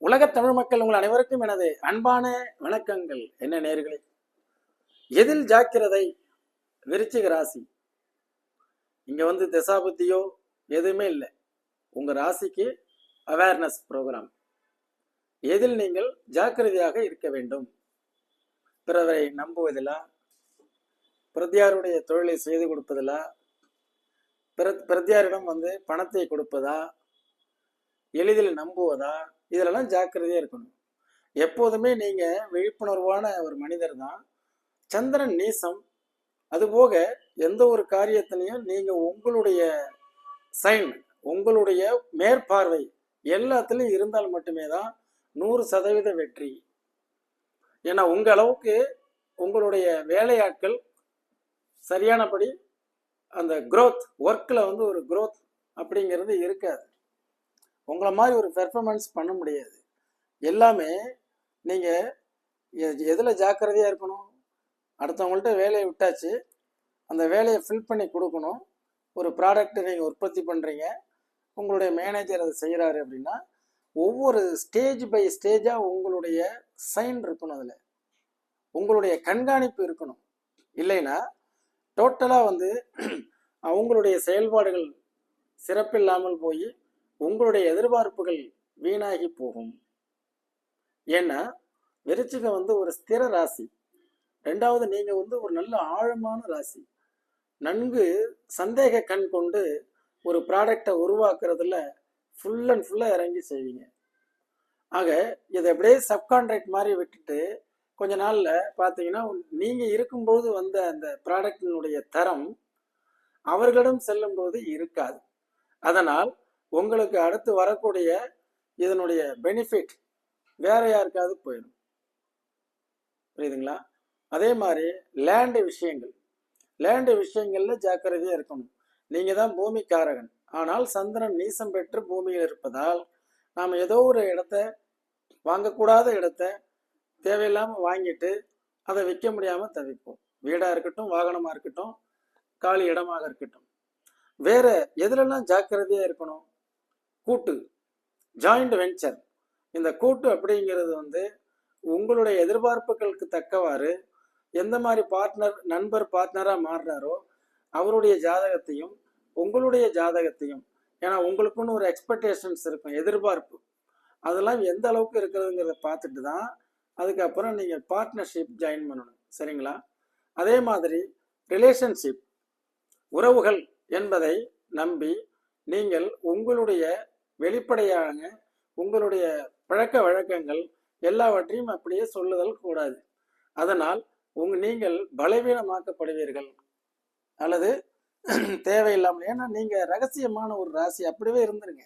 உலகத் தமிழ் மக்கள் உங்கள் அனைவருக்கும் எனது அன்பான வணக்கங்கள். என்ன நேர்களே? எதில் ஜாக்கிரதை? விருச்சிக ராசி. இங்க வந்து திசாபுத்தியோ எதுவுமே இல்லை. உங்க ராசிக்கு அவேர்னஸ் ப்ரோக்ராம் எதில் நீங்கள் ஜாக்கிரதையாக இருக்க வேண்டும்? பிறரை நம்புவதிலா? பிரதியாருடைய தொழிலை செய்து கொடுப்பதிலா? பிற பிரத்யாரிடம் வந்து பணத்தை கொடுப்பதா? எளிதில் நம்புவதா? இதிலெல்லாம் ஜாக்கிரதையாக இருக்கணும். எப்போதுமே நீங்கள் விழிப்புணர்வான ஒரு மனிதர் தான் சந்திரன் நீசம். அதுபோக எந்த ஒரு காரியத்திலையும் நீங்கள் உங்களுடைய சைன் உங்களுடைய மேற்பார்வை எல்லாத்துலேயும் இருந்தால் மட்டுமே தான் நூறு சதவீத வெற்றி. ஏன்னா உங்கள் அளவுக்கு உங்களுடைய வேலையாட்கள் சரியானபடி அந்த க்ரோத் ஒர்க்கில் வந்து ஒரு க்ரோத் அப்படிங்கிறது இருக்காது. உங்களை மாதிரி ஒரு பெர்ஃபார்மன்ஸ் பண்ண முடியாது. எல்லாமே நீங்கள் எதில் ஜாக்கிரதையாக இருக்கணும்? அடுத்தவங்கள்ட்ட வேலையை விட்டாச்சு. அந்த வேலையை ஃபில் பண்ணி கொடுக்கணும். ஒரு ப்ராடக்ட்டை நீங்கள் உற்பத்தி பண்ணுறீங்க உங்களுடைய மேனேஜர் அதை செய்கிறாரு அப்படின்னா ஒவ்வொரு ஸ்டேஜ் பை ஸ்டேஜாக உங்களுடைய சைன் இருக்கணும் அதில். உங்களுடைய கண்காணிப்பு இருக்கணும். இல்லைன்னா டோட்டலாக வந்து அவங்களுடைய செயல்பாடுகள் சிறப்பில்லாமல் போய் உங்களுடைய எதிர்பார்ப்புகள் வீணாகி போகும். ஏன்னா விருச்சிகம் வந்து ஒரு ஸ்திர ராசி. ரெண்டாவது நீங்க வந்து ஒரு நல்ல ஆழமான ராசி. நன்கு சந்தேக கண் கொண்டு ஒரு ப்ராடக்டை உருவாக்குறதுல ஃபுல் அண்ட் ஃபுல்லாக இறங்கி செய்வீங்க. ஆக இதை அப்படியே சப்கான்ட்ராக்ட் மாதிரி விட்டுட்டு கொஞ்ச நாளில் பார்த்தீங்கன்னா நீங்கள் இருக்கும்போது வந்த அந்த ப்ராடக்டினுடைய தரம் அவர்களிடம் செல்லும்போது இருக்காது. அதனால் உங்களுக்கு அடுத்து வரக்கூடிய இதனுடைய பெனிஃபிட் வேற யாருக்காவது போயிடும். புரியுதுங்களா? அதே மாதிரி லேண்டு விஷயங்கள். லேண்டு விஷயங்கள்ல ஜாக்கிரதையாக இருக்கணும். நீங்க தான் பூமிக்காரகன். ஆனால் சந்திரன் நீசம் பெற்று பூமியில் இருப்பதால் நாம் ஏதோ ஒரு இடத்த வாங்கக்கூடாத இடத்த தேவையில்லாம வாங்கிட்டு அதை விற்க முடியாம தவிப்போம். வீடா இருக்கட்டும் வாகனமா இருக்கட்டும் காலி இடமாக இருக்கட்டும். வேற எதுலெல்லாம் ஜாக்கிரதையா இருக்கணும்? கூட்டு ஜாயிண்ட் வெஞ்சர் இந்த கூட்டு அப்படிங்கிறது வந்து உங்களுடைய எதிர்பார்ப்புகளுக்கு தக்கவாறு எந்த மாதிரி பார்ட்னர் நண்பர் பார்ட்னராக மாறுறாரோ அவருடைய ஜாதகத்தையும் உங்களுடைய ஜாதகத்தையும் ஏன்னா உங்களுக்குன்னு ஒரு எக்ஸ்பெக்டேஷன்ஸ் இருக்கும் எதிர்பார்ப்பு. அதெல்லாம் எந்த அளவுக்கு இருக்கிறதுங்கிறத பார்த்துட்டு தான் அதுக்கப்புறம் நீங்கள் பார்ட்னர்ஷிப் ஜாயின் பண்ணணும் சரிங்களா? அதே மாதிரி ரிலேஷன்ஷிப் உறவுகள் என்பதை நம்பி நீங்கள் உங்களுடைய வெளிப்படையான உங்களுடைய பழக்க வழக்கங்கள் எல்லாவற்றையும் அப்படியே சொல்லுதல் கூடாது. அதனால் உங்க நீங்கள் பலவீனமாக்கப்படுவீர்கள். அல்லது தேவையில்லாமல் ஏன்னா நீங்க ரகசியமான ஒரு ராசி அப்படியே இருந்துருங்க.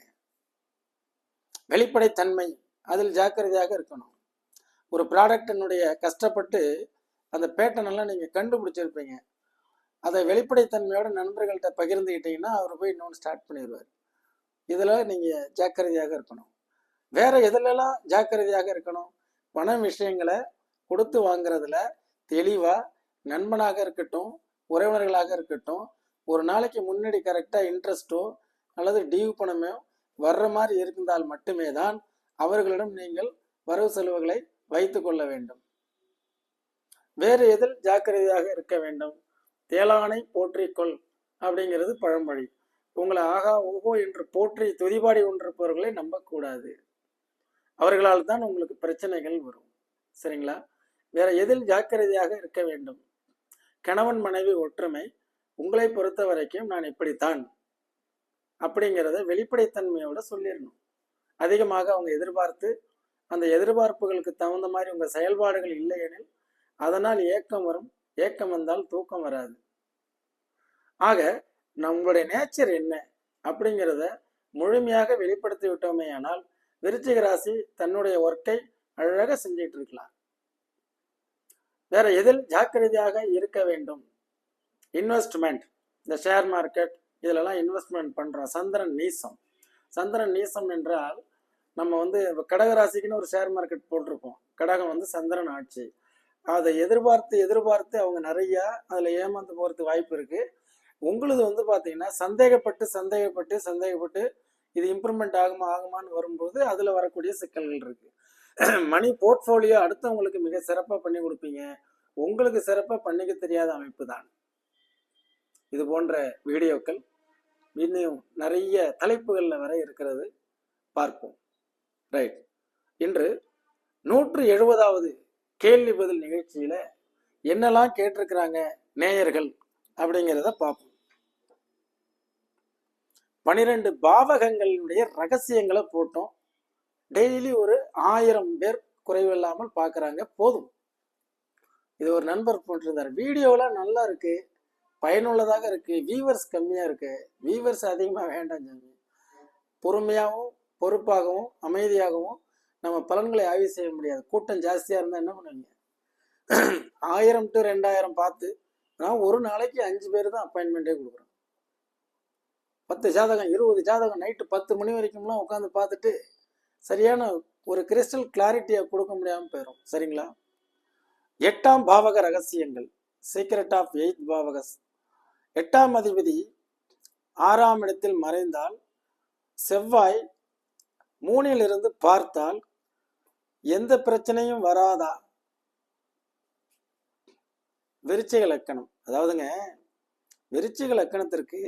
வெளிப்படைத்தன்மை அதில் ஜாக்கிரதையாக இருக்கணும். ஒரு ப்ராடக்டினுடைய கஷ்டப்பட்டு அந்த பேட்டன் எல்லாம் நீங்க கண்டுபிடிச்சிருப்பீங்க. அதை வெளிப்படைத்தன்மையோட நண்பர்கள்ட்ட பகிர்ந்துக்கிட்டீங்கன்னா அவர் போய் இன்னொன்று ஸ்டார்ட் பண்ணிடுவார் இதில் நீங்கள் ஜாக்கிரதையாக இருக்கணும். வேற எதுலலாம் ஜாக்கிரதையாக இருக்கணும்? பண விஷயங்களை கொடுத்து வாங்குறதுல தெளிவாக நண்பனாக இருக்கட்டும் உறவினர்களாக இருக்கட்டும் ஒரு நாளைக்கு முன்னாடி கரெக்டாக இன்ட்ரெஸ்ட்டோ அல்லது டியூ பணமோ வர்ற மாதிரி இருந்தால் மட்டுமே தான் அவர்களிடம் நீங்கள் வரவு செலவுகளை வைத்து கொள்ள வேண்டும். வேறு எதில் ஜாக்கிரதையாக இருக்க வேண்டும்? தேலானை போற்றிக்கொள் அப்படிங்கிறது பழமொழி. உங்களை ஆகா ஓஹோ என்று போற்றி துதிபாடி கொண்டிருப்பவர்களை நம்பக்கூடாது. அவர்களால் தான் உங்களுக்கு பிரச்சனைகள் வரும். சரிங்களா? வேற எதில் ஜாக்கிரதையாக இருக்க வேண்டும்? கணவன் மனைவி ஒற்றுமை உங்களை பொறுத்த வரைக்கும் நான் இப்படித்தான் அப்படிங்கிறத வெளிப்படைத்தன்மையோட சொல்லிடணும். அதிகமாக அவங்க எதிர்பார்த்து அந்த எதிர்பார்ப்புகளுக்கு தகுந்த மாதிரி உங்கள் செயல்பாடுகள் இல்லை எனில் அதனால் ஏக்கம் வரும். ஏக்கம் வந்தால் தூக்கம் வராது. ஆக நம்மளுடைய நேச்சர் என்ன அப்படிங்கிறத முழுமையாக வெளிப்படுத்தி விட்டோமே ஆனால் விருச்சிக ராசி தன்னுடைய ஒர்க்கை அழகாக செஞ்சிட்டு இருக்கலாம். வேற எதில் ஜாக்கிரதையாக இருக்க வேண்டும்? இன்வெஸ்ட்மெண்ட் இந்த ஷேர் மார்க்கெட் இதிலெல்லாம் இன்வெஸ்ட்மெண்ட் பண்றோம். சந்திரன் நீசம். சந்திரன் நீசம் என்றால் நம்ம வந்து கடகராசிக்குன்னு ஒரு ஷேர் மார்க்கெட் போட்டிருப்போம். கடகம் வந்து சந்திரன் ஆட்சி. அதை எதிர்பார்த்து எதிர்பார்த்து அவங்க நிறைய அதில் ஏமாந்து போகிறதுக்கு வாய்ப்பு இருக்கு. உங்களுது வந்து பார்த்தீங்கன்னா சந்தேகப்பட்டு சந்தேகப்பட்டு சந்தேகப்பட்டு இது இம்ப்ரூவ்மெண்ட் ஆகுமா ஆகுமான்னு வரும்போது அதில் வரக்கூடிய சிக்கல்கள் இருக்கு. மணி போர்ட்ஃபோலியோ அடுத்தவங்களுக்கு மிக சிறப்பாக பண்ணி கொடுப்பீங்க. உங்களுக்கு சிறப்பாக பண்ணிக்க தெரியாத அமைப்பு தான். இது போன்ற வீடியோக்கள் இன்னும் நிறைய தலைப்புகளில் வர இருக்கிறது. பார்ப்போம். ரைட் இன்று நூற்று எழுபதாவது கேள்வி பதில் நிகழ்ச்சியில் என்னெல்லாம் கேட்டிருக்கிறாங்க நேயர்கள் அப்படிங்கிறத பார்ப்போம். பனிரெண்டு பாவகங்களினுடைய ரகசியங்களை போட்டோம். டெய்லி ஒரு ஆயிரம் பேர் குறைவில்லாமல் பார்க்குறாங்க. போதும். இது ஒரு நண்பர் போட்டிருந்தார். வீடியோலாம் நல்லா இருக்கு. பயனுள்ளதாக இருக்கு. வியூவர்ஸ் கம்மியாக இருக்கு. வியூவர்ஸ் அதிகமாக வேண்டாம் சாமி. பொறுமையாகவும் பொறுப்பாகவும் அமைதியாகவும் நம்ம பலன்களை ஆய்வு செய்ய முடியாது. கூட்டம் ஜாஸ்தியாக இருந்தால் என்ன பண்ணுவீங்க? ஆயிரம் டு ரெண்டாயிரம் பார்த்து நான் ஒரு நாளைக்கு அஞ்சு பேர் தான் அப்பாயின்மெண்ட்டே கொடுக்குறோம். பத்து ஜாதகம் இருபது ஜாதகம் நைட்டு பத்து மணி வரைக்கும்லாம் உட்காந்து பார்த்துட்டு சரியான ஒரு கிறிஸ்டல் கிளாரிட்டியை கொடுக்க முடியாமல் போயிடும் சரிங்களா? எட்டாம் பாவக ரகசியங்கள் சீக்ரெட் ஆஃப் எயித் பாவகஸ் எட்டாம் அதிபதி ஆறாம் இடத்தில் மறைந்தால் செவ்வாய் மூணிலிருந்து பார்த்தால் எந்த பிரச்சனையும் வராதா? விருச்சிக லக்கணம். அதாவதுங்க விருச்சிக லக்கணத்திற்கு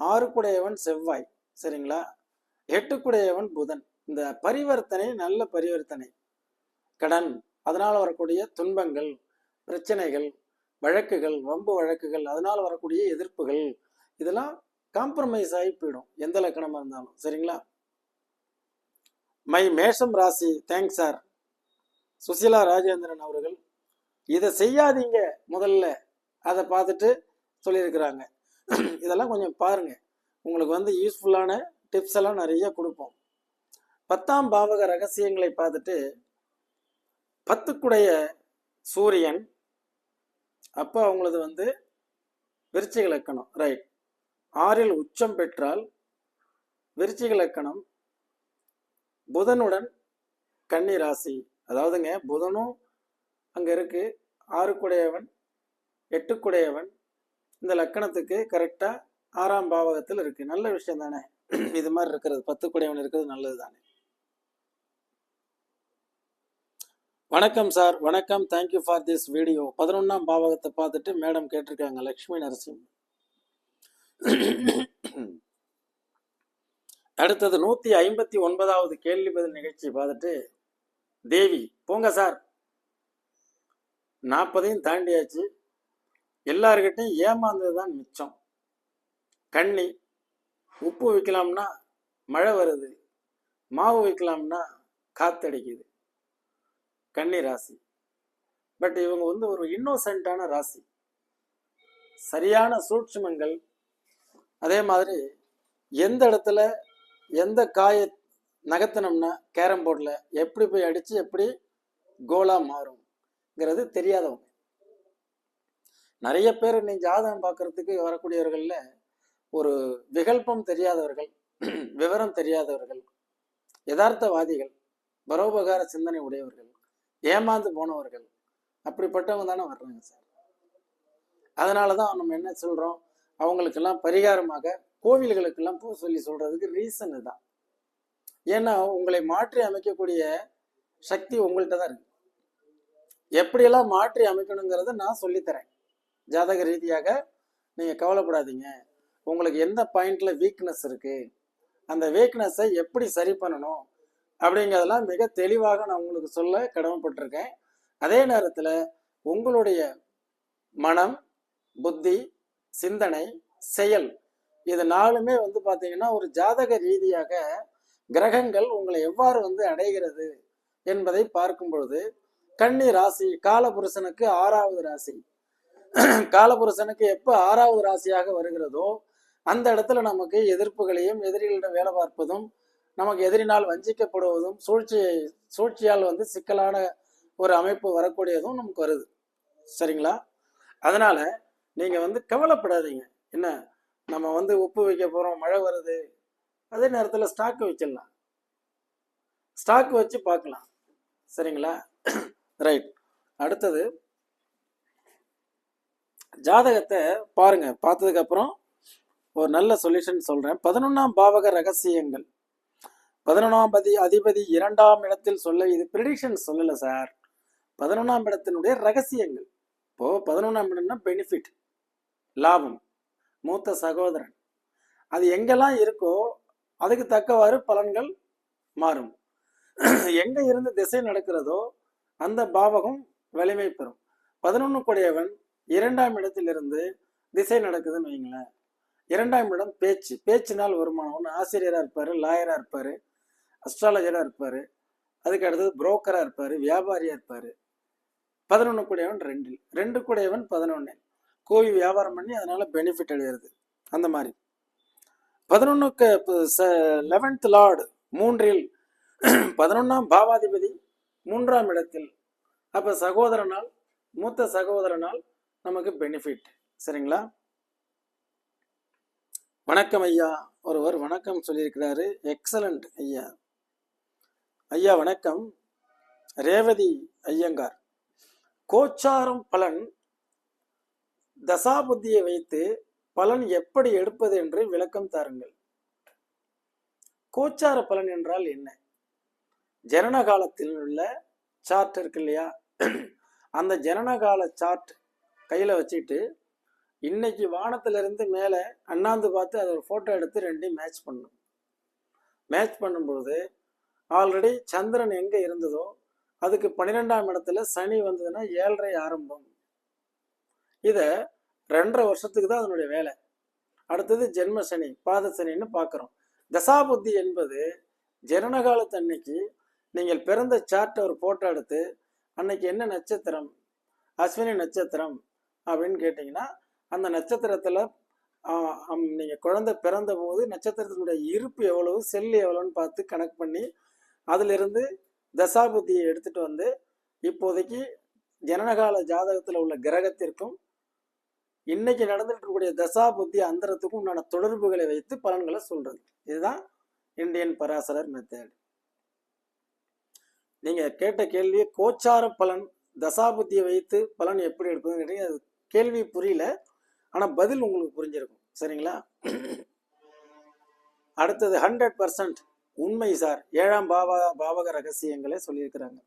ஆறுக்குடையவன் செவ்வாய் சரிங்களா? எட்டுக்குடையவன் புதன். இந்த பரிவர்த்தனை நல்ல பரிவர்த்தனை. கடன் அதனால் வரக்கூடிய துன்பங்கள் பிரச்சனைகள் வழக்குகள் வம்பு வழக்குகள் அதனால் வரக்கூடிய எதிர்ப்புகள் இதெல்லாம் காம்ப்ரமைஸ் ஆகி போயிடும் எந்த லக்கணமாக இருந்தாலும் சரிங்களா? மை மேஷம் ராசி தேங்க்ஸ் சார் சுசிலா ராஜேந்திரன் அவர்கள் இதை செய்யாதீங்க முதல்ல அதை பார்த்துட்டு சொல்லியிருக்கிறாங்க. இதெல்லாம் கொஞ்சம் பாருங்கள் உங்களுக்கு வந்து யூஸ்ஃபுல்லான டிப்ஸ் எல்லாம் நிறைய கொடுப்போம். பத்தாம் பாவக ரகசியங்களை பார்த்துட்டு பத்துக்குடைய சூரியன் அப்போ அவங்களது வந்து விருச்சிக லக்கணம். ரைட் ஆறில் உச்சம் பெற்றால் விருச்சிக லக்கணம். புதனுடன் கன்னி ராசி. அதாவதுங்க புதனும் அங்கே இருக்குது ஆறுக்குடையவன் எட்டுக்குடையவன் இந்த லக்கணத்துக்கு கரெக்டாக ஆறாம் பாவகத்தில் இருக்கு. நல்ல விஷயம் தானே? இது மாதிரி இருக்கிறது. பத்துக்குடையவன் இருக்கிறது நல்லது தானே? வணக்கம் சார். வணக்கம். தேங்க்யூ ஃபார் திஸ் வீடியோ பதினொன்றாம் பாவகத்தை பார்த்துட்டு மேடம் கேட்டிருக்காங்க லக்ஷ்மி நரசிம் அடுத்தது நூற்றி ஐம்பத்தி ஒன்பதாவது கேள்வி பதில் நிகழ்ச்சி பார்த்துட்டு தேவி போங்க சார். நாற்பதையும் தாண்டியாச்சு. எல்லார்கிட்டையும் ஏமாந்தது தான் மிச்சம். கண்ணி உப்பு வைக்கலாம்னா மழை வருது மாவு வைக்கலாம்னா காத்தடிக்குது. கன்னி ராசி. பட் இவங்க வந்து ஒரு இன்னோசென்ட்டான ராசி. சரியான சூட்சுமங்கள். அதே மாதிரி எந்த இடத்துல எந்த காயை நகர்த்தினோம்னா கேரம் போர்டில் எப்படி போய் அடித்து எப்படி கோலாக மாறும்ங்கிறது தெரியாதவங்க. நிறைய பேர் நீ ஜாதகம் பார்க்கறதுக்கு வரக்கூடியவர்களில் ஒரு விகல்பம் தெரியாதவர்கள் விவரம் தெரியாதவர்கள் யதார்த்தவாதிகள் பரோபகார சிந்தனை உடையவர்கள் ஏமாந்து போனவர்கள் அப்படிப்பட்டவங்க தானே வர்றாங்க சார். அதனால தான் நம்ம என்ன சொல்கிறோம் அவங்களுக்கெல்லாம் பரிகாரமாக கோவில்களுக்கெல்லாம் பூ சொல்லி சொல்கிறதுக்கு ரீசன் இதுதான். ஏன்னா உங்களை மாற்றி அமைக்கக்கூடிய சக்தி உங்கள்கிட்ட தான் இருக்கு. எப்படியெல்லாம் மாற்றி அமைக்கணுங்கிறத நான் சொல்லித்தரேன். ஜாதக ரீதியாக நீங்கள் கவலைப்படாதீங்க. உங்களுக்கு எந்த பாயிண்டில் வீக்னஸ் இருக்குது அந்த வீக்னஸை எப்படி சரி பண்ணணும்? அப்படிங்கிறதெல்லாம் மிக தெளிவாக நான் உங்களுக்கு சொல்ல கடமைப்பட்டிருக்கேன். அதே நேரத்தில் உங்களுடைய மனம் புத்தி சிந்தனை செயல் இது நாலுமே வந்து பார்த்தீங்கன்னா ஒரு ஜாதக ரீதியாக கிரகங்கள் உங்களை எவ்வாறு வந்து அடைகிறது என்பதை பார்க்கும் பொழுது கன்னி ராசி காலபுருஷனுக்கு ஆறாவது ராசி. காலபுருஷனுக்கு எப்போ ஆறாவது ராசியாக வருகிறதோ அந்த இடத்துல நமக்கு எதிர்ப்புகளையும் எதிரிகளிடம் வேலை பார்ப்பதும் நமக்கு எதிரினால் வஞ்சிக்கப்படுவதும் சூழ்ச்சி சூழ்ச்சியால் வந்து சிக்கலான ஒரு அமைப்பு வரக்கூடியதும் நமக்கு வருது. சரிங்களா? அதனால நீங்க வந்து கவலைப்படாதீங்க. என்ன? நம்ம வந்து உப்பு வைக்க போறோம் மழை வருது. அதே நேரத்தில் ஸ்டாக் வச்சிடலாம். ஸ்டாக் வச்சு பார்க்கலாம். சரிங்களா? ரைட் அடுத்தது ஜாதகத்தை பாருங்க. பார்த்ததுக்கு அப்புறம் ஒரு நல்ல சொல்யூஷன் சொல்றேன். பதினொன்னாம் பாவக ரகசியங்கள். பதினொன்றாம் பதி அதிபதி இரண்டாம் இடத்தில் சொல்ல இது ப்ரிடிக்ஷன் சொல்லல சார் பதினொன்றாம் இடத்தினுடைய ரகசியங்கள். இப்போ பதினொன்றாம் இடம்னா பெனிஃபிட் லாபம் மூத்த சகோதரன். அது எங்கெல்லாம் இருக்கோ அதுக்கு தக்கவாறு பலன்கள் மாறும். எங்க இருந்து திசை நடக்கிறதோ அந்த பாவகம் வலிமை பெறும். பதினொன்று கூடையவன் இரண்டாம் இடத்திலிருந்து திசை நடக்குதுன்னு வைங்களேன். இரண்டாம் இடம் பேச்சு. பேச்சினால் வருமானம். ஒன்று ஆசிரியராக இருப்பார் லாயராக இருப்பார் அஸ்ட்ராலஜராக இருப்பார் அதுக்கு அடுத்தது புரோக்கராக இருப்பார் வியாபாரியாக இருப்பார். பதினொன்று கூடையவன் ரெண்டில். ரெண்டு கூடையவன் பதினொன்று கோவி வியாபாரம் பண்ணி அதனால் பெனிஃபிட் அடையிறது. அந்த மாதிரி. பதினொன்றுக்கு லெவன்த் லார்டு மூன்றில். பதினொன்றாம் பாவாதிபதி மூன்றாம் இடத்தில். அப்போ சகோதரனால் மூத்த சகோதரனால் நமக்கு பெனிஃபிட் சரிங்களா? வணக்கம் ஐயா. ஒருவர் வணக்கம் சொல்லியிருக்கிறாரு. எக்ஸலண்ட் ஐயா. ஐயா வணக்கம். ரேவதி ஐயங்கார். கோச்சாரம் பலன் தசாபுத்தியை வைத்து பலன் எப்படி எடுப்பது என்று விளக்கம் தாருங்கள். கோச்சார பலன் என்றால் என்ன? ஜனன காலத்தில் உள்ள சார்ட் இருக்கு இல்லையா? அந்த ஜனனகால சார்ட் கையில் வச்சுட்டு இன்னைக்கு வானத்திலிருந்து மேலே அண்ணாந்து பார்த்து அதை ஒரு ஃபோட்டோ எடுத்து ரெண்டையும் மேட்ச் பண்ணும் மேட்ச் பண்ணும்பொழுது ஆல்ரெடி சந்திரன் எங்கே இருந்ததோ அதுக்கு பன்னிரெண்டாம் இடத்துல சனி வந்ததுன்னா ஏழரை ஆரம்பம். இதை ரெண்டரை வருஷத்துக்கு தான் அதனுடைய வேலை. அடுத்தது ஜென்ம சனி பாத சனின்னு பார்க்குறோம். தசாபுத்தி என்பது ஜனனகாலத்து அன்னைக்கு நீங்கள் பிறந்த சார்ட்டை ஒரு ஃபோட்டோ எடுத்து அன்னைக்கு என்ன நட்சத்திரம்? அஸ்வினி நட்சத்திரம். அப்படின்னு கேட்டிங்கன்னா அந்த நட்சத்திரத்தில் நீங்கள் குழந்தை பிறந்த போது நட்சத்திரத்தினுடைய இருப்பு எவ்வளவு செல் எவ்வளோன்னு பார்த்து கணக்கு பண்ணி அதிலிருந்து தசாபுத்தியை எடுத்துட்டு வந்து இப்போதைக்கு ஜனனகால ஜாதகத்தில் உள்ள கிரகத்திற்கும் இன்னைக்கு நடந்துட்டு இருக்கக்கூடிய தசா புத்தி அந்தரத்துக்கும் உண்டான தொடர்புகளை வைத்து பலன்களை சொல்றது. இதுதான் இந்தியன் பராசரர் மெத்தட் நீங்க கேட்ட கேள்வியை கோச்சார பலன் தசாபுத்தியை வைத்து பலன் எப்படி எடுப்பதுன்னு கேட்டீங்க அது கேள்வி புரியல ஆனால் பதில் உங்களுக்கு புரிஞ்சிருக்கும். சரிங்களா? அடுத்தது ஹண்ட்ரட் பர்சன்ட் உண்மை சார். ஏழாம் பாவா பாவக ரகசியங்களே சொல்லியிருக்கிறாங்க.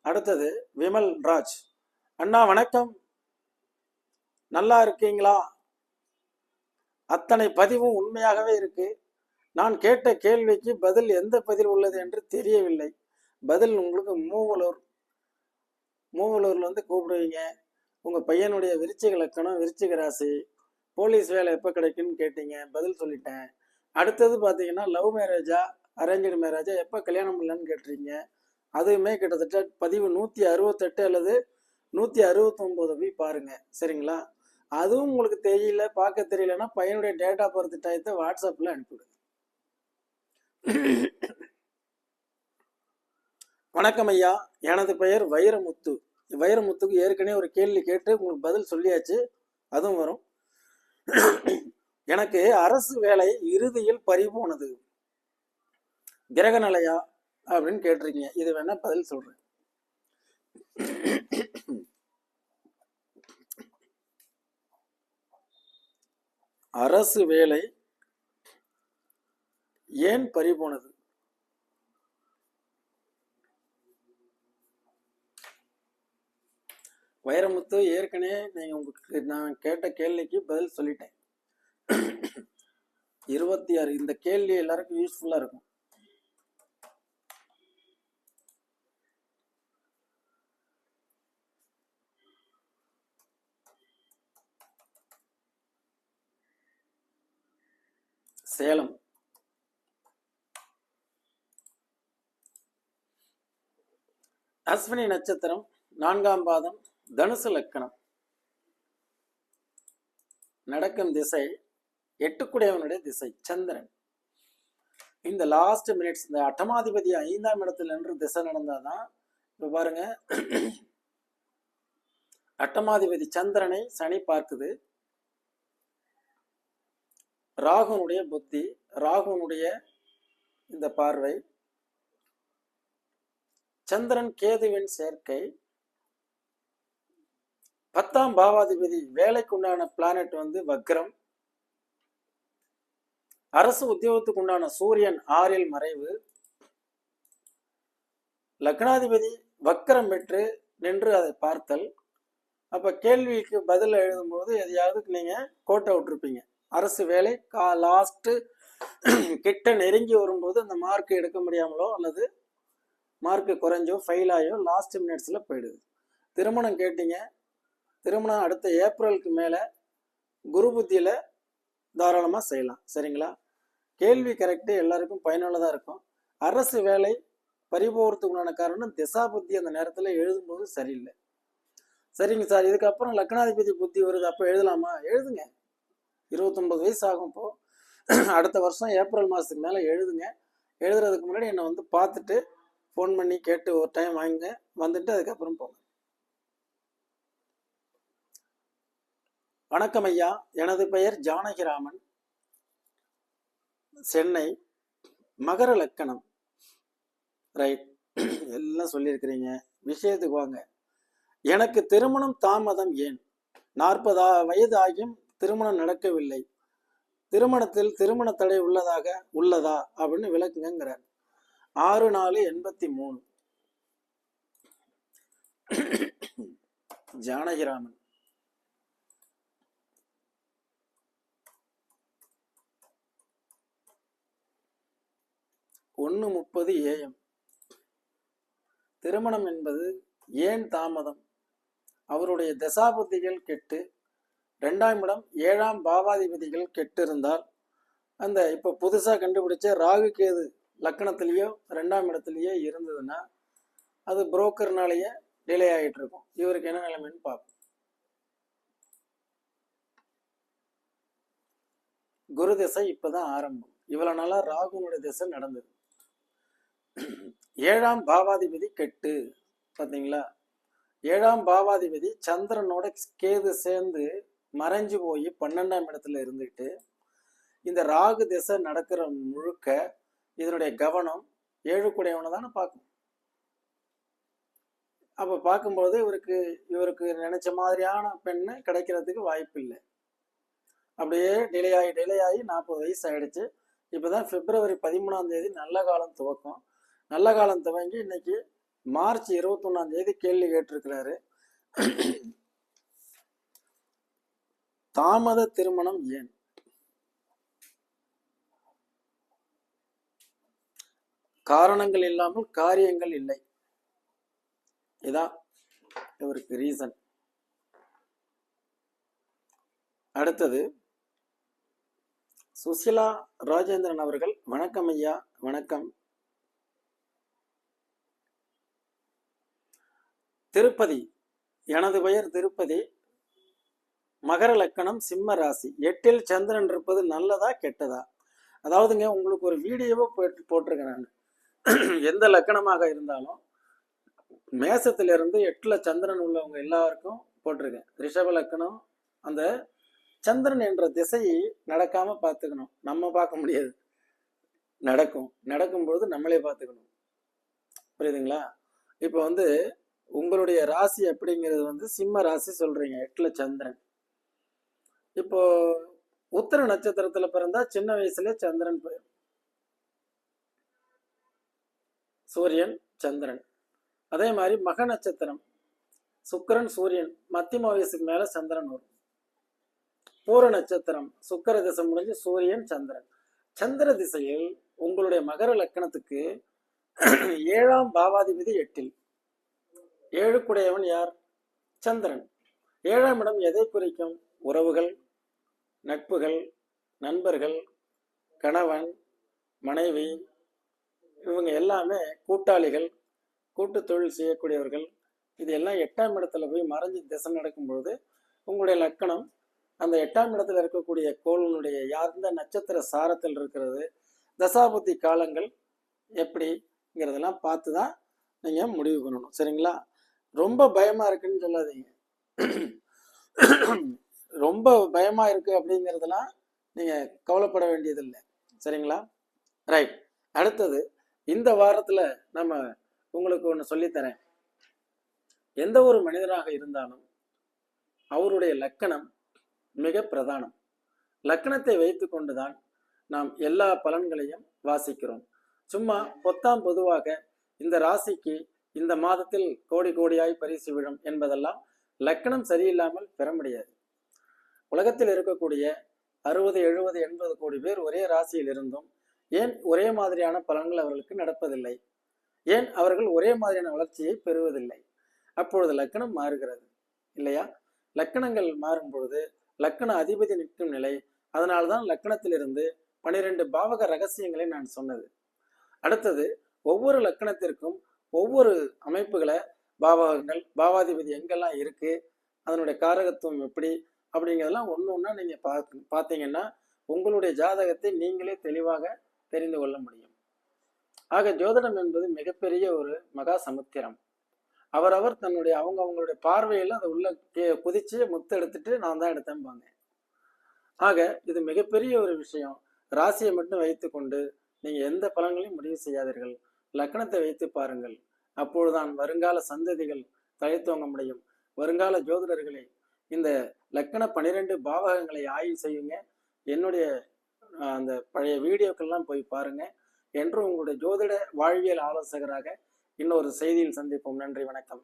அடுத்தது விமல் ராஜ். அண்ணா வணக்கம். நல்லா இருக்கீங்களா? அத்தனை பதிவும் உண்மையாகவே இருக்கு. நான் கேட்ட கேள்விக்கு பதில் எந்த பதில் உள்ளது என்று தெரியவில்லை. பதில் உங்களுக்கு மூவலூர் மூவலூர்ல வந்து கூப்பிடுவீங்க. உங்கள் பையனுடைய விருச்சிக லக்கணம் விருச்சிக ராசி போலீஸ் வேலை எப்போ கிடைக்குன்னு கேட்டீங்க பதில் சொல்லிட்டேன். அடுத்தது பார்த்தீங்கன்னா லவ் மேரேஜா அரேஞ்சு மேரேஜா எப்போ கல்யாணம் இல்லைன்னு கேட்டுறீங்க அதுவுமே கிட்டத்தட்ட பதிவு நூற்றி அறுபத்தெட்டு அல்லது நூற்றி அறுபத்தொம்போது போய் பாருங்கள் சரிங்களா? அதுவும் உங்களுக்கு தெரியல பார்க்க தெரியலன்னா பையனுடைய டேட் ஆஃப் பர்த் டயத்தை வாட்ஸ்அப்பில் அனுப்பிவிடு. வணக்கம் ஐயா. எனது பெயர் வைரமுத்து. வைரமுத்துக்கு ஏற்கனவே ஒரு கேள்வி கேட்டு உங்களுக்கு பதில் சொல்லியாச்சு. அதுவும் வரும். எனக்கு அரசு வேலை இறுதியில் பறிபோனது. கிரக நிலையா அப்படின்னு கேட்டிருக்கீங்க. இது வேணா பதில் சொல்றேன். அரசு வேலை ஏன் பறிபோனது? வைரமுத்து ஏற்கனவே நீங்க உங்களுக்கு நான் கேட்ட கேள்விக்கு பதில் சொல்லிட்டேன். இருபத்தி ஆறு இந்த கேள்வி எல்லாருக்கும் யூஸ்ஃபுல்லா இருக்கும். சேலம். அஸ்வினி நட்சத்திரம் நான்காம் பாதம் தனுசு லக்கணம். நடக்கும் திசை எட்டுக்குடையவனுடைய திசை சந்திரன். இந்த லாஸ்ட் மினிட்ஸ் இந்த அட்டமாதிபதி ஐந்தாம் இடத்துல நின்று திசை நடந்தாதான் இப்ப பாருங்க அட்டமாதிபதி சந்திரனை சனி பார்க்குது. ராகுனுடைய புத்தி ராகுனுடைய இந்த பார்வை. சந்திரன் கேதுவின் சேர்க்கை பத்தாம் பாவாதிபதி வேலைக்குண்டான பிளானட் வந்து வக்ரம். அரசு உத்தியோகத்துக்கு உண்டான சூரியன் ஆறில் மறைவு. லக்னாதிபதி வக்கரம் பெற்று நின்று அதை பார்த்தல். அப்ப கேள்விக்கு பதில் எழுதும்போது எதையாவது நீங்க கோட்டை விட்டுருப்பீங்க அரசு வேலை கா லாஸ்ட் கிட்ட நெருங்கி வரும்போது அந்த மார்க் எடுக்க முடியாமலோ அல்லது மார்க் குறைஞ்சோ ஃபெயில் ஆகியோ லாஸ்ட் மினிட்ஸில் போயிடுது. திருமணம் கேட்டீங்க திருமணம் அடுத்த ஏப்ரலுக்கு மேலே குரு புத்தியில் தாராளமாக செய்யலாம். சரிங்களா? கேள்வி கரெக்டு எல்லாருக்கும் பயனுள்ளதாக இருக்கும். அரசு வேலை பறிபோகிறதுக்கு உண்டான காரணம் திசா புத்தி அந்த நேரத்தில் எழுதும்போது சரியில்லை. சரிங்க சார் இதுக்கப்புறம் லக்னாதிபதி புத்தி வருது. அப்போ எழுதலாமா? எழுதுங்க. இருபத்தொன்பது வயசு ஆகும் இப்போ. அடுத்த வருஷம் ஏப்ரல் மாதத்துக்கு மேலே எழுதுங்க. எழுதுறதுக்கு முன்னாடி என்னை வந்து பார்த்துட்டு ஃபோன் பண்ணி கேட்டு ஒரு டைம் வாங்குங்க. வந்துட்டு அதுக்கப்புறம் போங்க. வணக்கம் ஐயா. எனது பெயர் ஜானகிராமன். சென்னை மகர லக்கணம். ரைட் எல்லாம் சொல்லியிருக்கிறீங்க. விஷயத்துக்கு வாங்க. எனக்கு திருமணம் தாமதம் ஏன்? நாற்பதா வயது ஆகியும் திருமணம் நடக்கவில்லை. திருமணத்தில் திருமண தடை உள்ளதாக உள்ளதா? அப்படின்னு விளக்குங்கிறார் ஆறு நாலு எண்பத்தி மூணு. ஜானகிராமன். ஒன்று முப்பது ஏஎம். திருமணம் என்பது ஏன் தாமதம்? அவருடைய தசாபதிகள் கெட்டு ரெண்டாம் இடம் ஏழாம் பாவாதிபதிகள் கெட்டு இருந்தால் அந்த இப்போ புதுசாக கண்டுபிடிச்ச ராகு கேது லக்கணத்திலேயோ ரெண்டாம் இடத்துலையோ இருந்ததுன்னா அது புரோக்கர்னாலேயே டிலே ஆகிட்டு இருக்கும் இவருக்கு என்ன நிலைமைன்னு பார்ப்போம். குரு திசை இப்போதான் ஆரம்பம். இவ்வளோ நாளாக ராகுனுடைய திசை நடந்தது. ஏழாம் பாவாதிபதி கெட்டு பார்த்தீங்களா ஏழாம் பாவாதிபதி சந்திரனோட கேது சேர்ந்து மறைஞ்சு போய் பன்னெண்டாம் இடத்துல இருந்துட்டு இந்த ராகு திசை நடக்கிற முழுக்க இதனுடைய கவனம் ஏழுக்குடையவனை தானே பார்க்கும். அப்போ பார்க்கும்போது இவருக்கு இவருக்கு நினைச்ச மாதிரியான பெண்ணு கிடைக்கிறதுக்கு வாய்ப்பு இல்லை அப்படியே டிலே ஆகி டிலே ஆகி நாற்பது வயசு ஆயிடுச்சு. இப்போதான் பிப்ரவரி பதிமூணாம் தேதி நல்ல காலம் துவக்கம். நல்ல காலம் துவங்கி இன்னைக்கு மார்ச் இருபத்தொன்னாம் தேதி கேள்வி கேட்டிருக்கிறாரு. தாமத திருமணம் ஏன்? காரணங்கள் இல்லாமல் காரியங்கள் இல்லை. இதான் இவருக்கு ரீசன் அடுத்தது சுசிலா ராஜேந்திரன் அவர்கள் வணக்கம் ஐயா வணக்கம். திருப்பதி. எனது பெயர் திருப்பதி. மகர லக்கணம் சிம்ம ராசி. எட்டில் சந்திரன் இருப்பது நல்லதா கெட்டதா? அதாவதுங்க உங்களுக்கு ஒரு வீடியோவை போட்டு போட்டிருக்கேன் நான் எந்த லக்கணமாக இருந்தாலும் மேசத்திலிருந்து எட்டில் சந்திரன் உள்ளவங்க எல்லாருக்கும் போட்டிருக்கேன். ரிஷப லக்கணம் அந்த சந்திரன் என்ற திசையை நடக்காம பார்த்துக்கணும். நம்ம பார்க்க முடியாது. நடக்கும். நடக்கும்பொழுது நம்மளே பார்த்துக்கணும். புரியுதுங்களா? இப்போ வந்து உங்களுடைய ராசி அப்படிங்கிறது வந்து சிம்ம ராசி சொல்றீங்க எட்டுல சந்திரன். இப்போ உத்தர நட்சத்திரத்துல பிறந்தா சின்ன வயசுல சந்திரன் போயிடும் சூரியன் சந்திரன். அதே மாதிரி மக நட்சத்திரம் சுக்கிரன் சூரியன் மத்தியம வயசுக்கு மேல சந்திரன் வரும். பூர நட்சத்திரம் சுக்கர திசை முடிஞ்சு சூரியன் சந்திரன். சந்திர திசையில் உங்களுடைய மகர லக்கணத்துக்கு ஏழாம் பாவாதிபதி எட்டில். ஏழுக்குடையவன் யார்? சந்திரன். ஏழாம் இடம் எதை குறிக்கும்? உறவுகள் நட்புகள் நண்பர்கள் கணவன் மனைவி இவங்க எல்லாமே கூட்டாளிகள் கூட்டு தொழில் செய்யக்கூடியவர்கள். இது எல்லாம் எட்டாம் இடத்துல போய் மறைஞ்சு திசை நடக்கும்பொழுது உங்களுடைய லக்கணம் அந்த எட்டாம் இடத்துல இருக்கக்கூடிய கோளனுடைய யார்ந்த நட்சத்திர சாரத்தில் இருக்கிறது தசாபுத்தி காலங்கள் எப்படிங்கிறதெல்லாம் பார்த்து தான் நீங்கள் முடிவு பண்ணணும். சரிங்களா? ரொம்ப பயமா இருக்குன்னு சொல்லாதீங்க. ரொம்ப பயமா இருக்கு அப்படிங்கிறதெல்லாம் நீங்க கவலைப்பட வேண்டியதில்லை. சரிங்களா? ரைட் அடுத்தது இந்த வாரத்துல நம்ம உங்களுக்கு ஒன்று சொல்லித்தரேன். எந்த ஒரு மனிதராக இருந்தாலும் அவருடைய லக்கணம் மிக பிரதானம். லக்கணத்தை வைத்து கொண்டுதான் நாம் எல்லா பலன்களையும் வாசிக்கிறோம். சும்மா பொத்தாம் பொதுவாக இந்த ராசிக்கு இந்த மாதத்தில் கோடி கோடியாய் பரிசு விழும் என்பதெல்லாம் லக்கணம் சரியில்லாமல் பெற முடியாது. உலகத்தில் இருக்கக்கூடிய அறுபது எழுபது எண்பது கோடி பேர் ஒரே ராசியில் இருந்தும் ஏன் ஒரே மாதிரியான பலன்கள் அவர்களுக்கு நடப்பதில்லை? ஏன் அவர்கள் ஒரே மாதிரியான வளர்ச்சியை பெறுவதில்லை? அப்பொழுது லக்கணம் மாறுகிறது இல்லையா? லக்கணங்கள் மாறும் பொழுது லக்கண அதிபதி நிற்கும் நிலை அதனால்தான் லக்கணத்திலிருந்து பனிரெண்டு பாவக ரகசியங்களை நான் சொன்னது. அடுத்தது ஒவ்வொரு லக்கணத்திற்கும் ஒவ்வொரு அமைப்புகளை பாவகங்கள் பாவாதிபதி எங்கெல்லாம் இருக்கு அதனுடைய காரகத்துவம் எப்படி அப்படிங்கிறதெல்லாம் ஒன்று ஒன்றா நீங்கள் பார்க்க பார்த்தீங்கன்னா உங்களுடைய ஜாதகத்தை நீங்களே தெளிவாக தெரிந்து கொள்ள முடியும். ஆக ஜோதிடம் என்பது மிகப்பெரிய ஒரு மகா சமுத்திரம். அவரவர் தன்னுடைய அவங்க அவங்களுடைய பார்வையில் அதை உள்ள குதிச்சு முத்து எடுத்துட்டு நான் தான் எடுத்தேன்பாங்க. ஆக இது மிகப்பெரிய ஒரு விஷயம். ராசியை மட்டும் வைத்துக்கொண்டு நீங்கள் எந்த பலன்களையும் முடிவு செய்யாதீர்கள். லக்கணத்தை வைத்து பாருங்கள். அப்பொழுதுதான் வருங்கால சந்ததிகள் தழைத்தோங்க முடியும். வருங்கால ஜோதிடர்களே இந்த லக்கண பனிரெண்டு பாவகங்களை ஆய்வு செய்யுங்க. என்னுடைய அந்த பழைய வீடியோக்கள்லாம் போய் பாருங்க. என்று உங்களுடைய ஜோதிட வாழ்வியல் ஆலோசகராக இன்னொரு செய்தியில் சந்திப்போம். நன்றி வணக்கம்.